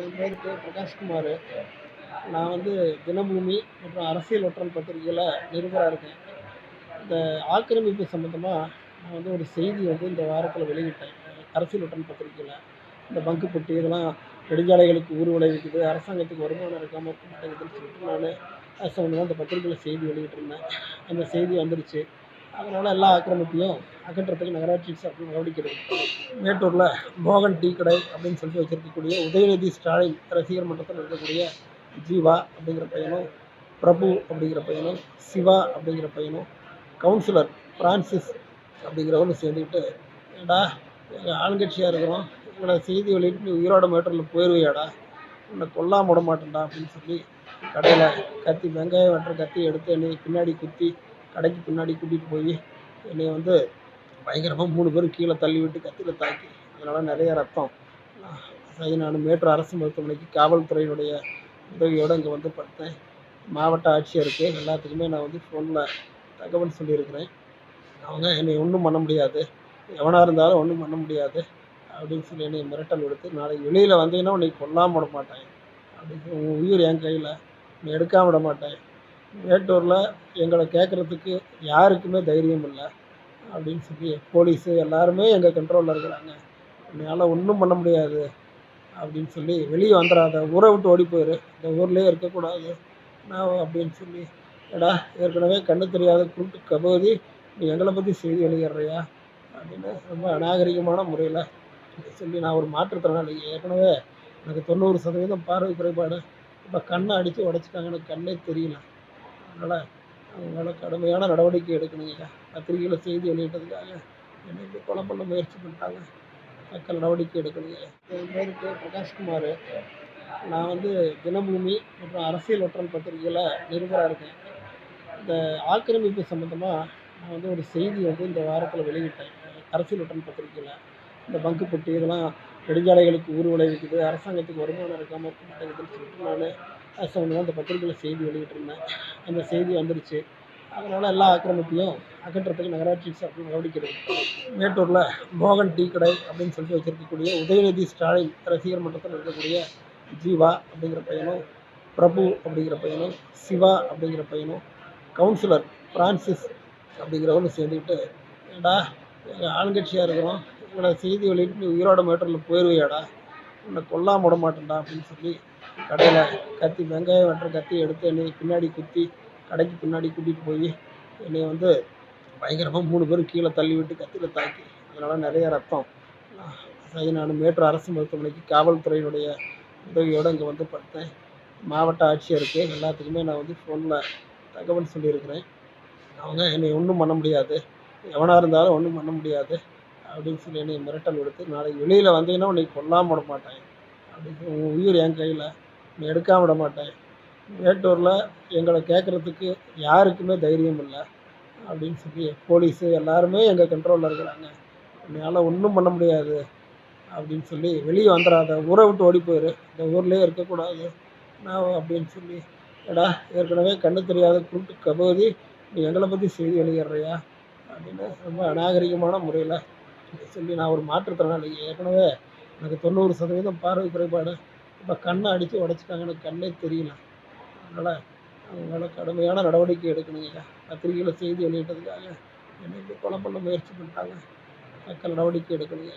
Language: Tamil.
என் பேர் கே பிரகாஷ்குமார் நான் வந்து தினபூமி மற்றும் அரசியல் ஒற்றன் பத்திரிகையில் நிருபராக இருக்கேன். இந்த ஆக்கிரமிப்பு சம்மந்தமாக நான் வந்து ஒரு செய்தி வந்து இந்த வாரத்தில் வெளியிட்டேன். அரசியல் ஒற்றன் பத்திரிகையில். இந்த பங்கு பெட்டி இதெல்லாம் நெடுஞ்சாலைகளுக்கு ஊர் விளைவிக்குது அரசாங்கத்துக்கு வருமானம் இருக்காமல் இருக்க மாட்டேங்குதுன்னு சொல்லிட்டு நான் அரசாங்கம் சம்மந்தமாக இந்த பத்திரிகையில் செய்தி வெளியிட்டிருந்தேன். அந்த செய்தி வந்துருச்சு. அதனால் எல்லா ஆக்கிரமிப்பையும் அகற்றத்துக்கு நகராட்சி சார்பில் நடவடிக்கை எடுக்கும். மேட்டூரில் மோகன் டீ கடை அப்படின்னு சொல்லிட்டு வச்சுருக்கக்கூடிய உதயநிதி ஸ்டாலின் ரசிகர் மன்றத்தில் இருக்கக்கூடிய ஜீவா அப்படிங்கிற பையனும் பிரபு அப்படிங்கிற பையனும் சிவா அப்படிங்கிற பையனும் கவுன்சிலர் ஃப்ரான்சிஸ் அப்படிங்கிறவனும் சேர்ந்துக்கிட்டு ஏடா எங்கள் ஆளுங்கட்சியாக இருக்கிறோம். எங்களை செய்தி வெளியிட்டு நீ உயிரோட மேட்டூரில் போயிடுவியாடா உன்னை கொல்லாம விட மாட்டேன்டா. அப்படின்னு சொல்லி கடையில் கத்தி வெங்காயம் வெட்டுற கத்தி எடுத்து என்னை பின்னாடி குத்தி கடைக்கு பின்னாடி கூட்டிகிட்டு போய் என்னை வந்து பயங்கரமாக மூணு பேரும் கீழே தள்ளி விட்டு கத்தியில் தாக்கி. அதனால் நிறைய ரத்தம். சரி நான் மேட்டூர் அரசு மருத்துவமனைக்கு காவல்துறையினுடைய உதவியோடு இங்கே வந்து படுத்தேன். மாவட்ட ஆட்சியருக்கு எல்லாத்துக்குமே நான் வந்து ஃபோனில் தகவல் சொல்லியிருக்கிறேன். அவங்க என்னை ஒன்றும் பண்ண முடியாது. எவனாக இருந்தாலும் ஒன்றும் பண்ண முடியாது. அப்படின்னு சொல்லி என்னை மிரட்டல் விடுத்து நாளைக்கு வெளியில் வந்தீங்கன்னா உன்னை கொல்லாமல் விட மாட்டேன். அப்படின்னு சொல்லி, உன் உயிர் என் கையில். நீ எடுக்காமல் விட மாட்டேன். மேட்டூரில் எங்களை கேட்குறதுக்கு யாருக்குமே தைரியம் இல்லை அப்படின்னு சொல்லி போலீஸு எல்லாருமே எங்கள் கண்ட்ரோலில் இருக்கிறாங்க. என்னால் ஒன்றும் பண்ண முடியாது அப்படின்னு சொல்லி வெளியே வந்துடாத ஊரை விட்டு ஓடி போயிரு. இந்த ஊர்லேயே இருக்கக்கூடாது. நான் அப்படின்னு சொல்லி எடா ஏற்கனவே கண்ணு தெரியாத குருட்டு கபோதி நீ எங்களை பற்றி செய்தி எழுதிடுறியா? அப்படின்னு ரொம்ப அநாகரிகமான முறையில் சொல்லி நான் ஒரு மாற்றுத்திறனாளி. ஏற்கனவே எனக்கு தொண்ணூறு சதவீதம் பார்வை குறைபாடு. இப்போ கண்ணை அடித்து உடச்சிட்டாங்க எனக்கு கண்ணே தெரியல. அதனால் அவங்கள கடுமையான நடவடிக்கை எடுக்கணுங்க பத்திரிகையில் செய்தி வெளியிட்டதுக்காக என்னை கொலை பண்ண முயற்சி பண்ணிட்டாங்க. தக்க நடவடிக்கை எடுக்கணுங்க என் பேர் கே. பிரகாஷ்குமார். நான் வந்து தினபூமி மற்றும் அரசியல் ஒற்றன் பத்திரிகையில் நிருபராக இருக்கேன். இந்த ஆக்கிரமிப்பு சம்மந்தமாக நான் வந்து ஒரு செய்தி வந்து இந்த வாரத்தில் வெளியிட்டேன். அரசியல் ஒற்றன் பத்திரிகையில். இந்த பங்கு பெட்டி இதெல்லாம் நெடுஞ்சாலைகளுக்கு ஊர் விளைவிக்குது அரசாங்கத்துக்கு வருமானம் இருக்காமல் இருக்க மாட்டேங்குதுன்னு சொல்லிட்டு நான் அது சம்மந்தமாக இந்த பத்திரிகையில் செய்தி வெளியிட்டிருந்தேன். அந்த செய்தி வந்துருச்சு. அதனால் எல்லா ஆக்கிரமிப்பையும் அகற்றத்துக்கு நகராட்சி சார்பில் நடவடிக்கை எடுக்கும். மேட்டூரில் மோகன் டீ கடை அப்படின்னு சொல்லிட்டு வச்சுருக்கக்கூடிய உதயநிதி ஸ்டாலின் ரசிகர் மன்றத்தில் இருக்கக்கூடிய ஜீவா அப்படிங்கிற பையனும் பிரபு அப்படிங்கிற பையனும் சிவா அப்படிங்கிற பையனும் கவுன்சிலர் ஃப்ரான்சிஸ் அப்படிங்கிறவனும் சேர்ந்துக்கிட்டு ஏடா எங்கள் ஆளுங்கட்சியாக இருக்கிறோம். எங்களை செய்தி வெளியிட்டு நீ உயிரோட மேட்டூரில் போயிடுவியாடா உன்னை கொல்லாம விட மாட்டேன்டா. அப்படின்னு சொல்லி கடையில் கத்தி வெங்காயம் வெட்டுற கத்தி எடுத்து என்னை பின்னாடி குத்தி கடைக்கு பின்னாடி கூட்டிகிட்டு போய் என்னை வந்து பயங்கரமாக மூணு பேரும் கீழே தள்ளி விட்டு கத்தியில் தாக்கி. அதனால் நிறைய ரத்தம். சரி நான் மேட்டூர் அரசு மருத்துவமனைக்கு காவல்துறையினுடைய உதவியோடு இங்கே வந்து படுத்தேன். மாவட்ட ஆட்சியருக்கு எல்லாத்துக்குமே நான் வந்து ஃபோனில் தகவல் சொல்லியிருக்கிறேன். அவங்க என்னை ஒன்றும் பண்ண முடியாது. எவனாக இருந்தாலும் ஒன்றும் பண்ண முடியாது. அப்படின்னு சொல்லி என்னை மிரட்டல் விடுத்து நாளைக்கு வெளியில் வந்தீங்கன்னா உன்னை கொல்லாம விட மாட்டேன். அப்படின்னு சொல்லி, உன் உயிர் என் கையில். எடுக்காம விட மாட்டேன். மேட்டூரில் எங்களை கேட்குறதுக்கு யாருக்குமே தைரியம் இல்லை அப்படின்னு சொல்லி போலீஸு எல்லாருமே எங்கள் கண்ட்ரோலில் இருக்கிறாங்க. உன்னால் ஒன்றும் பண்ண முடியாது அப்படின்னு சொல்லி வெளியே வந்துடாத ஊரை விட்டு ஓடி போயிரு. இந்த ஊர்லேயே இருக்கக்கூடாது. நான் அப்படின்னு சொல்லி ஏடா ஏற்கனவே கண்ணு தெரியாத குருட்டு கபோதி நீ எங்களை பற்றி செய்தி எழுதிடுறியா? அப்படின்னு ரொம்ப அநாகரிகமான முறையில் சொல்லி நான் ஒரு மாற்றுத்திறனாளி ஏற்கனவே எனக்கு தொண்ணூறு சதவீதம் பார்வை குறைபாடு. இப்போ கண்ணை அடித்து உடச்சிட்டாங்க எனக்கு கண்ணே தெரியல. அதனால் அவங்களால கடுமையான நடவடிக்கை எடுக்கணுங்க. பத்திரிகையில் செய்தி வெளியிட்டதுக்காக என்னை கொலை பண்ண முயற்சி பண்ணிட்டாங்க. தக்க நடவடிக்கை எடுக்கணுங்க.